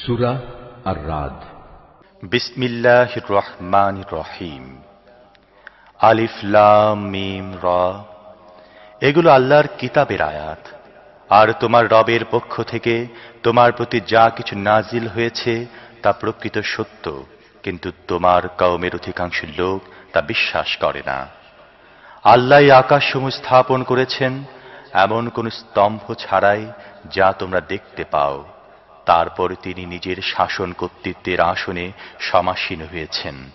সুরা আর রাদ বিসমিল্লাহ রহমান রহিম মিম, র। এগুলো আল্লাহর কিতাবের আয়াত। আর তোমার রবের পক্ষ থেকে তোমার প্রতি যা কিছু নাজিল হয়েছে তা প্রকৃত সত্য, কিন্তু তোমার কওমের অধিকাংশ লোক তা বিশ্বাস করে না। আল্লাহ আকাশসমূহ স্থাপন করেছেন, এমন কোন স্তম্ভ ছাড়াই যা তোমরা দেখতে পাও। তারপর তিনি নিজের শাসন কর্তৃত্বের আসনে সমাসীন হয়েছেন।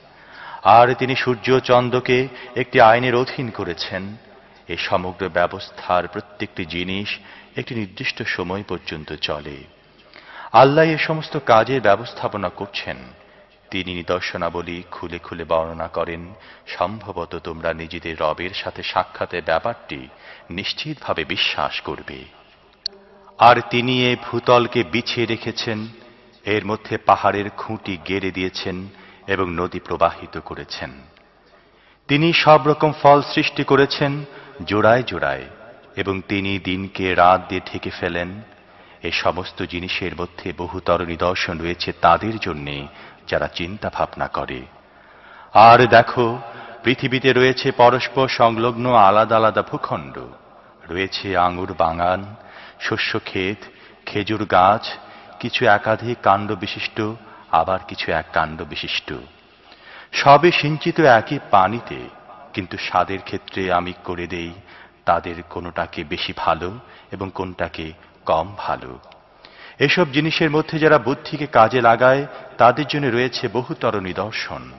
আর তিনি সূর্য চন্দ্রকে একটি আইনের অধীন করেছেন। এ সমগ্র ব্যবস্থার প্রত্যেকটি জিনিস একটি নির্দিষ্ট সময় পর্যন্ত চলে। আল্লাহ এ সমস্ত কাজের ব্যবস্থাপনা করছেন। তিনি নিদর্শনাবলী খুলে খুলে বর্ণনা করেন, সম্ভবত তোমরা নিজেদের রবের সাথে সাক্ষাতের ব্যাপারটি নিশ্চিতভাবে বিশ্বাস করবে। আর তিনি এ ভূতলকে বিছিয়ে রেখেছেন, এর মধ্যে পাহাড়ের খুঁটি গেড়ে দিয়েছেন এবং নদী প্রবাহিত করেছেন। তিনি সব রকম ফল সৃষ্টি করেছেন জোড়ায় জোড়ায়, এবং তিনি দিনকে রাত দিয়ে ঢেকে ফেলেন। এ সমস্ত জিনিসের মধ্যে বহুতর নিদর্শন রয়েছে তাদের জন্যে, যারা চিন্তা ভাবনা করে। আর দেখো, পৃথিবীতে রয়েছে পরস্পর সংলগ্ন আলাদা আলাদা ভূখণ্ড। রয়েছে আঙুর বাগান শস্য ক্ষেত, খেজুর গাছ, কিছু একাধিক কাণ্ড বিশিষ্ট, আবার কিছু এক কাণ্ড বিশিষ্ট। সবে সিঞ্চিত একই পানিতে, কিন্তু স্বাদের ক্ষেত্রে আমি করে দেই, তাদের কোনোটাকে বেশি ভালো এবং কোনটাকে কম ভালো। এসব জিনিসের মধ্যে যারা বুদ্ধিকে কাজে লাগায়, তাদের জন্য রয়েছে বহুতর নিদর্শন।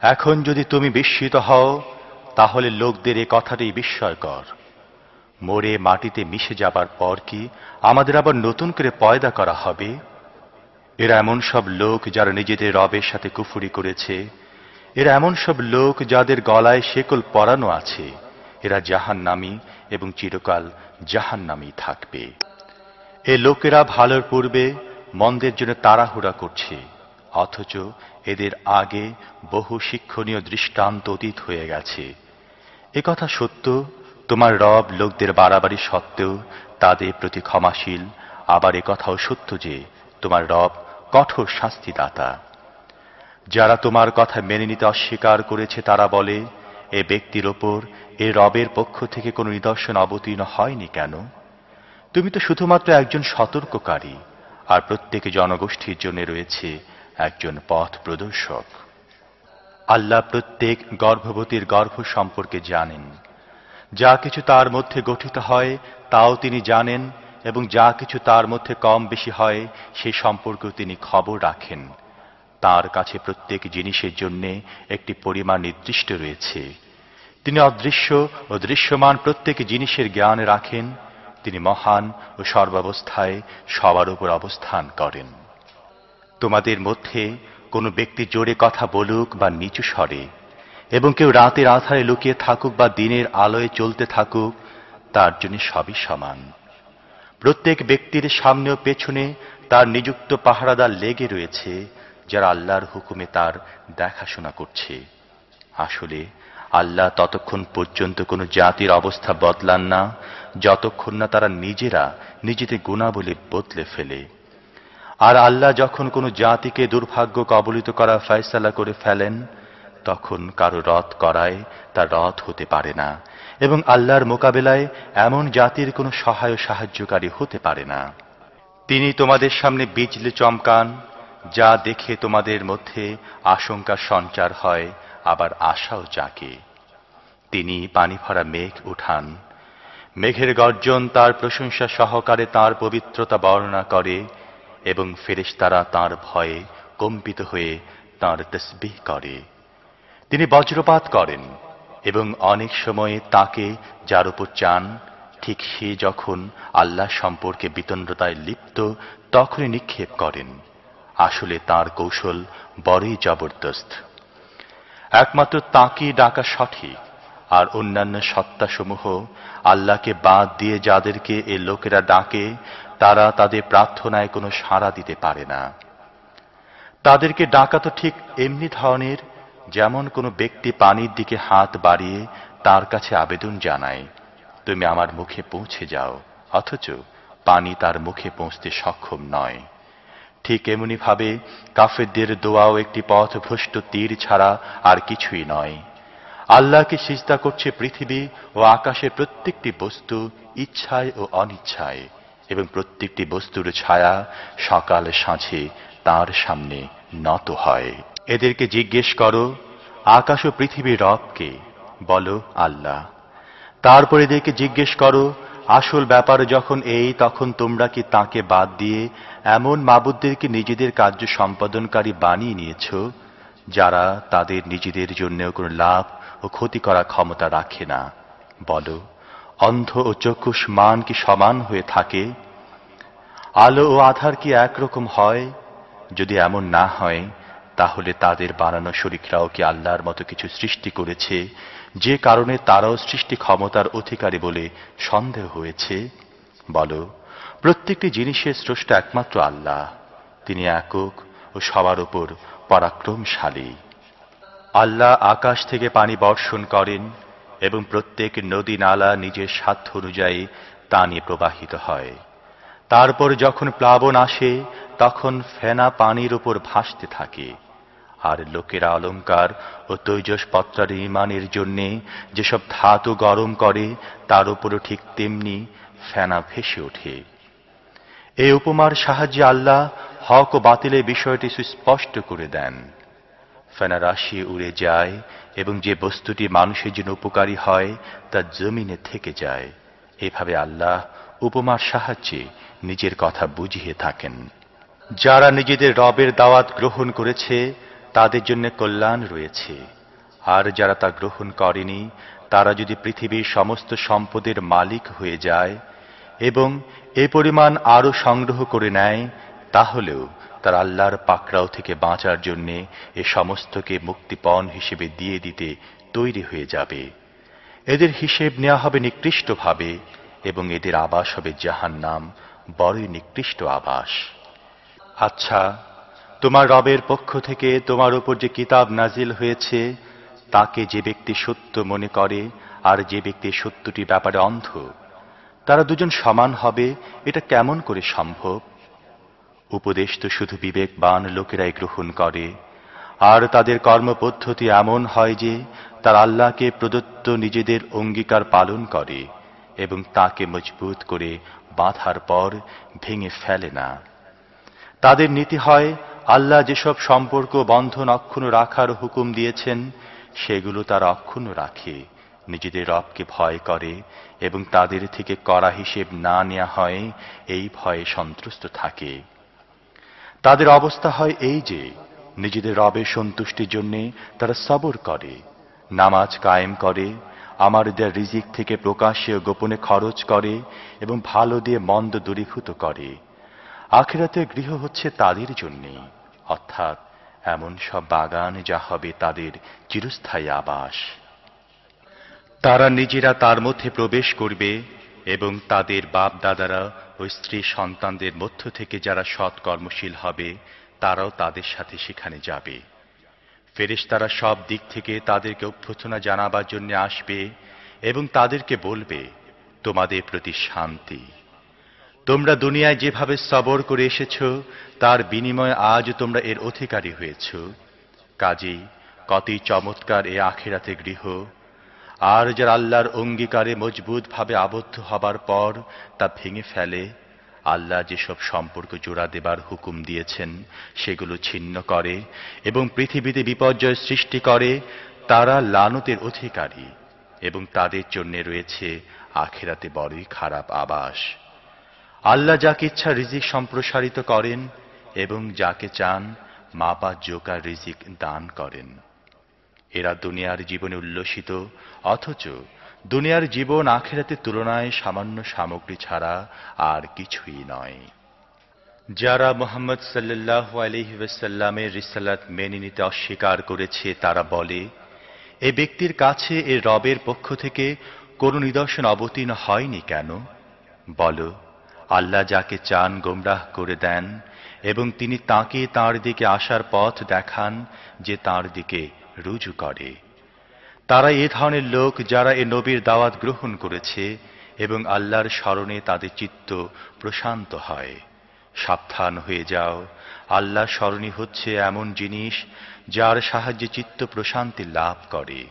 এখন যদি তুমি বিস্মিত হও, তাহলে লোকদের এ কথাটাই বিস্ময়কর। মরে মাটিতে মিশে যাবার পর কি আমাদের আবার নতুন করে পয়দা করা হবে? এরা এমন সব লোক যারা নিজেদের রবের সাথে কুফুরি করেছে। এরা এমন সব লোক যাদের গলায় শেকল পরানো আছে। এরা জাহান্নামী এবং চিরকাল জাহান্নামী থাকবে। এ লোকেরা ভালোর পূর্বে মন্দের জন্য তাড়াহুড়া করছে, অথচ এদের আগে বহু শিক্ষণীয় দৃষ্টান্ত অতীত হয়ে গেছে। কথা সত্য? তোমার রব লোকদের বাড়াবাড়ি সত্ত্বেও তাদের প্রতি ক্ষমাশীল। আবার কথাও সত্য যে, তোমার রব কঠোর শাস্তিদাতা। যারা তোমার কথা মেনে নিতে অস্বীকার করেছে, তারা বলে, এ ব্যক্তির ওপর এ রবের পক্ষ থেকে কোনো নিদর্শন অবতীর্ণ হয়নি কেন? তুমি তো শুধুমাত্র একজন সতর্ককারী, আর প্রত্যেক জনগোষ্ঠীর জন্য রয়েছে একজন পথ প্রদর্শক। আল্লাহ প্রত্যেক গর্ভবতীর গর্ভ সম্পর্কে জানেন। যা কিছু তার মধ্যে গঠিত হয়, তাও তিনি জানেন, এবং যা কিছু তার মধ্যে কম বেশি হয়, সে সম্পর্কেও তিনি খবর রাখেন। তার কাছে প্রত্যেক জিনিসের জন্যে একটি পরিমাণ নির্দিষ্ট রয়েছে। তিনি অদৃশ্য ও দৃশ্যমান প্রত্যেক জিনিসের জ্ঞান রাখেন, তিনি মহান ও সর্বাবস্থায় সবার উপর অবস্থান করেন। তোমাদের মধ্যে কোনো ব্যক্তি জোরে কথা বলুক বা নিচু স্বরে এবং কেউ রাতের আধারে লুকিয়ে থাকুক বা দিনের আলোয় চলতে থাকুক, তার জন্য সবই সমান। প্রত্যেক ব্যক্তির সামনে ও পেছনে তার নিযুক্ত পাহারাদার লেগে রয়েছে, যারা আল্লাহর হুকুমে তার দেখাশোনা করছে। আসলে, আল্লাহ ততক্ষণ পর্যন্ত কোনো জাতির অবস্থা বদলান না, যতক্ষণ না তারা নিজেরা নিজেদের গুণাবলী বদলে ফেলে। আর আল্লাহ যখন কোনো জাতিকে দুর্ভাগ্য কবলিত করা ফয়সালা করে ফেলেন তখন কারও রথ করায় তার রথ হতে পারে না, এবং আল্লাহর মোকাবেলায় এমন জাতির কোনো সহায় সাহায্যকারী হতে পারে না। তিনি তোমাদের সামনে বিজলি চমকান, যা দেখে তোমাদের মধ্যে আশঙ্কার সঞ্চার হয়, আবার আশাও জাগে। তিনি পানি ভরা মেঘ উঠান। মেঘের গর্জন তার প্রশংসা সহকারে তার পবিত্রতা বর্ণনা করে, এবং ফেরেশতারা তার ভয়ে কম্পিত হয়ে তার তসবিহ করে। তিনি বজ্রপাত করেন এবং অনেক সময়ে তাকে, যার উপর চান, ঠিক সে যখন আল্লাহ সম্পর্কে বিতন্ডতায় লিপ্ত, তখনই নিক্ষেপ করেন। আসলে তার কৌশল বড়ই জবরদস্ত। একমাত্র তাঁকে ডাকা সঠিক, আর অন্যান্য সত্তাসমূহ আল্লাহকে বাদ দিয়ে যাদেরকে এ লোকেরা ডাকে, তারা তাদের প্রার্থনায় কোনো সাড়া দিতে পারে না। তাদেরকে ডাকা তো ঠিক এমনি ধরনের যেমন কোনো ব্যক্তি পানির দিকে হাত বাড়িয়ে তার কাছে আবেদন জানায়, তুমি আমার মুখে পৌঁছে যাও, অথচ পানি তার মুখে পৌঁছতে সক্ষম নয়। ঠিক এমনিভাবে কাফেরদের দোয়াও একটি পথভ্রষ্ট তীর ছাড়া আর কিছুই নয়। আল্লাহকে সিজদা করছে পৃথিবী ও আকাশের প্রত্যেকটি বস্তু ইচ্ছায় ও অনিচ্ছায়, এবং প্রত্যেকটি বস্তুর ছায়া সকাল সাঁঝে তার সামনে নত হয়। এদেরকে জিজ্ঞেস করো, আকাশ ও পৃথিবীর রবকে? বলো, আল্লাহ। তারপর এদেরকে জিজ্ঞেস করো, আসল ব্যাপার যখন এই, তখন তোমরা কি তাকে বাদ দিয়ে এমন মাবুদদেরকে নিজেদের কার্য সম্পাদনকারী বানিয়ে নিয়েছ, যারা তাদের নিজেদের জন্যও কোনো লাভ ও ক্ষতি করার ক্ষমতা রাখে না? বলো, অন্ধ ও চক্ষুষ মান কি সমান হয়ে থাকে? আলো ও আধার কি একরকম হয়? যদি এমন না হয় তাহলে তাদের বানানো শরিকরাও কি আল্লাহর মতো কিছু সৃষ্টি করেছে? যে কারণে তারাও সৃষ্টি ক্ষমতার অধিকারী বলে সন্দেহ হয়েছে? বলো, প্রত্যেকটি জিনিসের স্রষ্টা একমাত্র আল্লাহ। তিনি একক ও সবার উপর পরাক্রমশালী। আল্লাহ আকাশ থেকে পানি বর্ষণ করেন এবং প্রত্যেক নদী নালা নিজের সাধ্য অনুযায়ী তা নিয়ে প্রবাহিত হয়। তারপর যখন প্লাবন আসে, তখন ফেনা পানির উপর ভাসতে থাকে। আর লোকেরা অলঙ্কার ও তৈজসপত্রার নির্মাণের জন্যে যেসব ধাতু গরম করে, তার উপরও ঠিক তেমনি ফেনা ভেসে ওঠে। এই উপমার সাহায্যে আল্লাহ হক ও বাতিলের বিষয়টি সুস্পষ্ট করে দেন। ফেনা রাশি উড়ে যায় এবং যে বস্তুটি মানুষের জন্য উপকারী হয়, তা জমিনে থেকে যায়। এভাবে আল্লাহ উপমার সাহায্যে নিজের কথা বুঝিয়ে থাকেন। যারা নিজেদের রবের দাওয়াত গ্রহণ করেছে তাদের জন্য কল্যাণ রয়েছে। আর যারা তা গ্রহণ করেনি, তারা যদি পৃথিবীর সমস্ত সম্পদের মালিক হয়ে যায় এবং এ পরিমাণ আরও সংগ্রহ করে নেয়, তাহলেও তার আল্লাহর পাকড়াও থেকে বাঁচার জন্যে এ সমস্তকে মুক্তিপণ হিসেবে দিয়ে দিতে তৈরি হয়ে যাবে। এদের হিসেব নেওয়া হবে নিকৃষ্টভাবে এবং এদের আবাস হবে জাহান্নাম, বড়ই নিকৃষ্ট আবাস। আচ্ছা তোমার রবের পক্ষ থেকে তোমার উপর যে কিতাব নাজিল হয়েছে, তাকে যে ব্যক্তি সত্য মনে করে আর যে ব্যক্তি সত্যটি ব্যাপারে অন্ধ, তারা দুজন সমান হবে, এটা কেমন করে সম্ভব? উপদেশ তো শুধু বিবেকবান লোকেরাই গ্রহণ করে, আর তাদের কর্মপদ্ধতি এমন হয় যে, তার আল্লাহকে প্রদত্ত নিজেদের অঙ্গীকার পালন করে এবং তাকে মজবুত করে বাঁধার পর ভেঙে ফেলে না। তাদের নীতি হয় আল্লাহ যেসব সম্পর্ক বন্ধন অক্ষুণ্ণ রাখার হুকুম দিয়েছেন, সেগুলো তারা অক্ষুণ্ণ রাখে, নিজেদের রবকে ভয় করে এবং তাদের থেকে করা হিসেব না নেওয়া হয়, এই ভয়ে সন্ত্রস্ত থাকে। তাদের অবস্থা হয় এই যে, নিজেদের রবের সন্তুষ্টির জন্যে তারা সবর করে, নামাজ কায়েম করে আমার দেয়া রিজিক থেকে প্রকাশ্যে গোপনে খরচ করে এবং ভালো দিয়ে মন্দ দূরীভূত করে। আখেরাতের গৃহ হচ্ছে তাদের জন্যে, অর্থাৎ এমন সব বাগান যা হবে তাদের চিরস্থায়ী আবাস। তারা নিজেরা তার মধ্যে প্রবেশ করবে এবং তাদের বাপ দাদারা ও স্ত্রী সন্তানদের মধ্য থেকে যারা সৎ কর্মশীল হবে, তারাও তাদের সাথে সেখানে যাবে। ফেরেশতারা সব দিক থেকে তাদেরকে অভ্যর্থনা জানাবার জন্য আসবে এবং তাদেরকে বলবে, তোমাদের প্রতি শান্তি। তোমরা দুনিয়ায় যেভাবে সবর করে এসেছ, তার বিনিময়ে আজ তোমরা এর অধিকারী হয়েছ। কাজেই কতই চমৎকার এ আখেরাতে গৃহ। আর যারা আল্লাহর অঙ্গীকারে মজবুতভাবে আবদ্ধ হবার পর তা ভেঙে ফেলে, আল্লাহ যেসব সম্পর্ক জোড়া দেবার হুকুম দিয়েছেন, সেগুলো ছিন্ন করে এবং পৃথিবীতে বিপর্যয় সৃষ্টি করে, তারা লানতের অধিকারী এবং তাদের জন্য রয়েছে আখেরাতে বড়ই খারাপ আবাস। আল্লাহ যাকে ইচ্ছা রিজিক সম্প্রসারিত করেন এবং যাকে চান মাপা জোকা রিজিক দান করেন। এরা দুনিয়ার জীবনে উল্লসিত, অথচ দুনিয়ার জীবন আখেরাতে তুলনায় সামান্য সামগ্রী ছাড়া আর কিছুই নয়। যারা মোহাম্মদ সাল্লাহ আলহিসাল্লামের রিসাল্লাত মেনে নিতে অস্বীকার করেছে, তারা বলে, এ ব্যক্তির কাছে এ রবের পক্ষ থেকে কোনো নিদর্শন অবতীর্ণ হয়নি কেন? বলো আল্লাহ যাকে চান গোমরাহ করে দেন, এবং তিনি তাকে তার দিকে আসার পথ দেখান যে তার দিকে রুজু করে। তারা এ ধরনের লোক যারা এ নবীর দাওয়াত গ্রহণ করেছে এবং আল্লাহর স্মরণে তাদের চিত্ত প্রশান্ত হয়। সাবধান হয়ে যাও, আল্লাহ স্মরণী হচ্ছে এমন জিনিস যার সাহায্যে চিত্ত প্রশান্তি লাভ করে।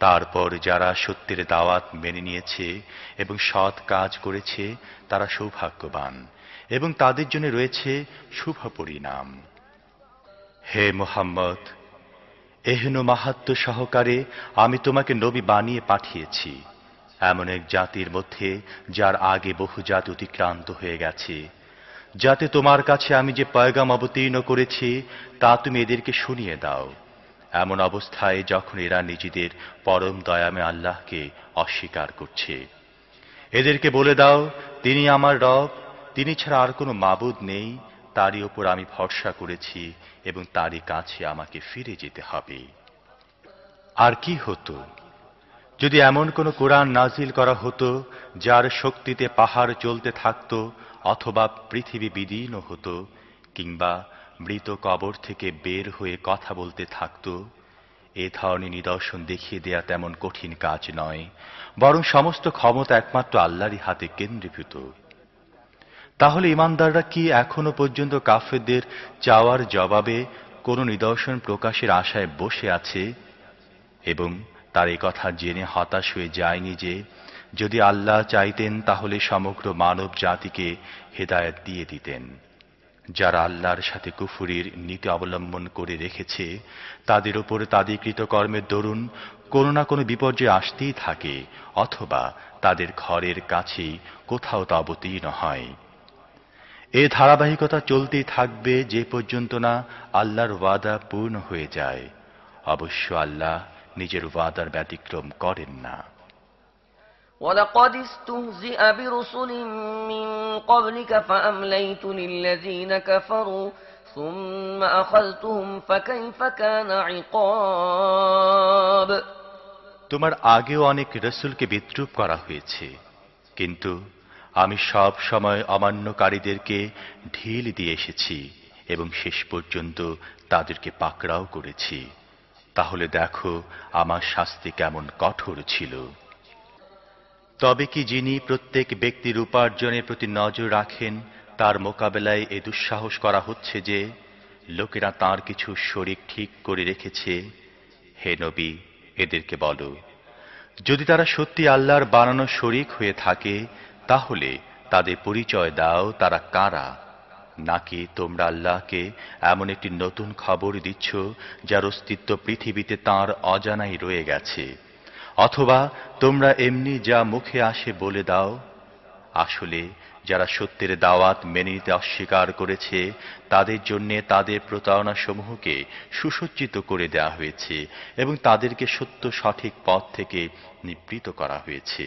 তারপর যারা সত্যের দাওয়াত মেনে নিয়েছে এবং সৎ কাজ করেছে, তারা সৌভাগ্যবান এবং তাদের জন্য রয়েছে শুভ পরিণাম। হে মোহাম্মদ, এহেন মাহাত্ম সহকারে আমি তোমাকে নবী বানিয়ে পাঠিয়েছি। এমন এক জাতির মধ্যে যার আগে বহু জাতি অতিক্রান্ত হয়ে গেছে। যাতে তোমার কাছে আমি যে পয়গাম অবতীর্ণ করেছি, তা তুমি এদেরকে শুনিয়ে দাও। এমন অবস্থায় যখন এরা নিজেদের পরম দয়ামে আল্লাহকে অস্বীকার করছে। এদেরকে বলে দাও, তিনি আমার রব, তিনি ছাড়া আর কোনো মাবুদ নেই, তারই ওপর আমি ভরসা করেছি এবং তারই কাছে আমাকে ফিরে যেতে হবে। আর কি হতো? যদি এমন কোনো কোরআন নাজিল করা হতো, যার শক্তিতে পাহাড় চলতে থাকত, অথবা পৃথিবী বিদীর্ণ হতো, কিংবা মৃত কবর থেকে বের হয়ে কথা বলতে থাকতো, এ ধরনের নিদর্শন দেখিয়ে দেয়া তেমন কঠিন কাজ নয়, বরং সমস্ত ক্ষমতা একমাত্র আল্লাহরই হাতে কেন্দ্রীভূত। তাহলে ইমানদাররা কি এখনও পর্যন্ত কাফেরদের চাওয়ার জবাবে কোনো নিদর্শন প্রকাশের আশায় বসে আছে? এবং তার এই কথা জেনে হতাশ হয়ে যায়নি যে, যদি আল্লাহ চাইতেন তাহলে সমগ্র মানব জাতিকে হেদায়ত দিয়ে দিতেন। যারা আল্লাহর সাথে কুফুরির নীতি অবলম্বন করে রেখেছে, তাদের উপরে তাদের কৃতকর্মের দরুন কোনো না কোনো বিপর্যয় আসতেই থাকে, অথবা তাদের ঘরের কাছেই কোথাও তা অবতীর্ণ হয়। এ ধারাবাহিকতা চলতেই থাকবে যে পর্যন্ত না আল্লাহর ওয়াদা পূর্ণ হয়ে যায়। অবশ্য আল্লাহ নিজের ওয়াদার ব্যতিক্রম করেন না। ولقد استهزئ برسل من قبلك فأمليت للذين كفروا ثم أخذتهم فكيف كان عقاب তোমার আগেও অনেক রসুলকে বিদ্রুপ করা হয়েছে কিন্তু আমি সব সময় অমান্যকারীদেরকে ঢিল দিয়ে এসেছি এবং শেষ পর্যন্ত তাদেরকে পাকড়াও করেছি তাহলে দেখো আমার শাস্তি কেমন কঠোর ছিল তবে কি যিনি প্রত্যেক ব্যক্তির উপার্জনের প্রতি নজর রাখেন, তার মোকাবেলায় এ দুঃসাহস করা হচ্ছে যে, লোকেরা তার কিছু শরীর ঠিক করে রেখেছে। হে নবী, এদেরকে বলো, যদি তারা সত্যি আল্লাহর বানানো শরিক হয়ে থাকে, তাহলে তাদের পরিচয় দাও তারা কারা। নাকি তোমরা আল্লাহকে এমন একটি নতুন খবর দিচ্ছ, যার অস্তিত্ব পৃথিবীতে তার অজানাই রয়ে গেছে? অথবা তোমরা এমনি যা মুখে আসে বলে দাও। আসলে যারা সত্যের দাওয়াত মেনে নিতে অস্বীকার করেছে, তাদের জন্যে তাদের প্রতারণা সমূহকে সুসজ্জিত করে দেওয়া হয়েছে এবং তাদেরকে সত্য সঠিক পথ থেকে নিবৃত করা হয়েছে।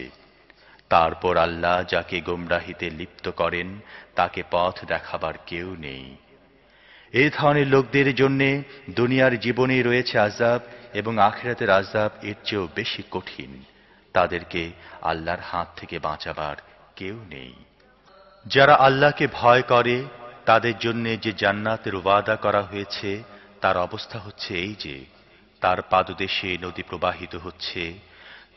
তারপর আল্লাহ যাকে গোমরাহিতে লিপ্ত করেন, তাকে পথ দেখাবার কেউ নেই। এই ধরনের লোকদের জন্যে দুনিয়ার জীবনে রয়েছে আজাব এবং আখেরাতের আজাব এর চেয়েও বেশি কঠিন। তাদেরকে আল্লাহর হাত থেকে বাঁচাবার কেউ নেই। যারা আল্লাহকে ভয় করে, তাদের জন্য যে জান্নাতের ওয়াদা করা হয়েছে, তার অবস্থা হচ্ছে এই যে, তার পাদদেশে নদী প্রবাহিত হচ্ছে,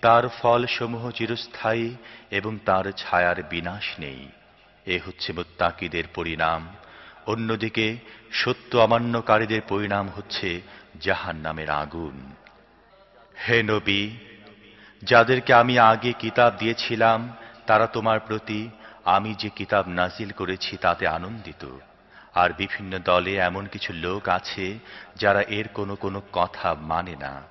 তার ফলসমূহ চিরস্থায়ী এবং তার ছায়ার বিনাশ নেই। এ হচ্ছে মোত্তাকিদের পরিণাম। অন্যদিকে, সত্য অমান্যকারীদের পরিণাম হচ্ছে জাহান নামের আগুন। হে নবী, যাদেরকে আমি আগে কিতাব দিয়েছিলাম, তারা তোমার প্রতি, আমি যে কিতাব নাজিল করেছি তাতে আনন্দিত। আর বিভিন্ন দলে এমন কিছু লোক আছে, যারা এর কোনো কোনো কথা মানে না।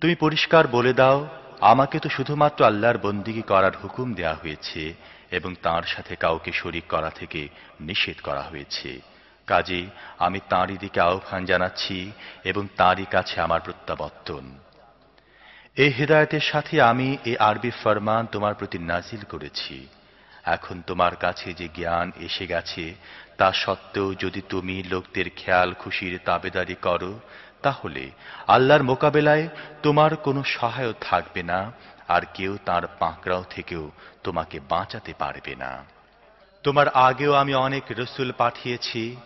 তুমি পরিষ্কার বলে দাও, আমাকে তো শুধুমাত্র আল্লাহর বন্দিগি করার হুকুম দেয়া হয়েছে এবং তার সাথে কাউকে শরিক করা থেকে নিষেধ করা হয়েছে। কাজে, আমি তাঁরই দিকে আহ্বান জানাচ্ছি এবং তাঁরই কাছে আমার প্রত্যাবর্তন। এই হৃদায়তের সাথে আমি এ আরবি ফরমান তোমার প্রতি নাজিল করেছি। এখন তোমার কাছে যে জ্ঞান এসে গেছে, তা সত্ত্বেও যদি তুমি লোকদের খেয়াল খুশির তাবেদারি করো, তাহলে আল্লাহর মোকাবেলায় তোমার কোনো সহায়ক থাকবে না আর কেউ তার পাঁকড়াও থেকেও তোমাকে বাঁচাতে পারবে না। তোমার আগেও আমি অনেক রসুল পাঠিয়েছি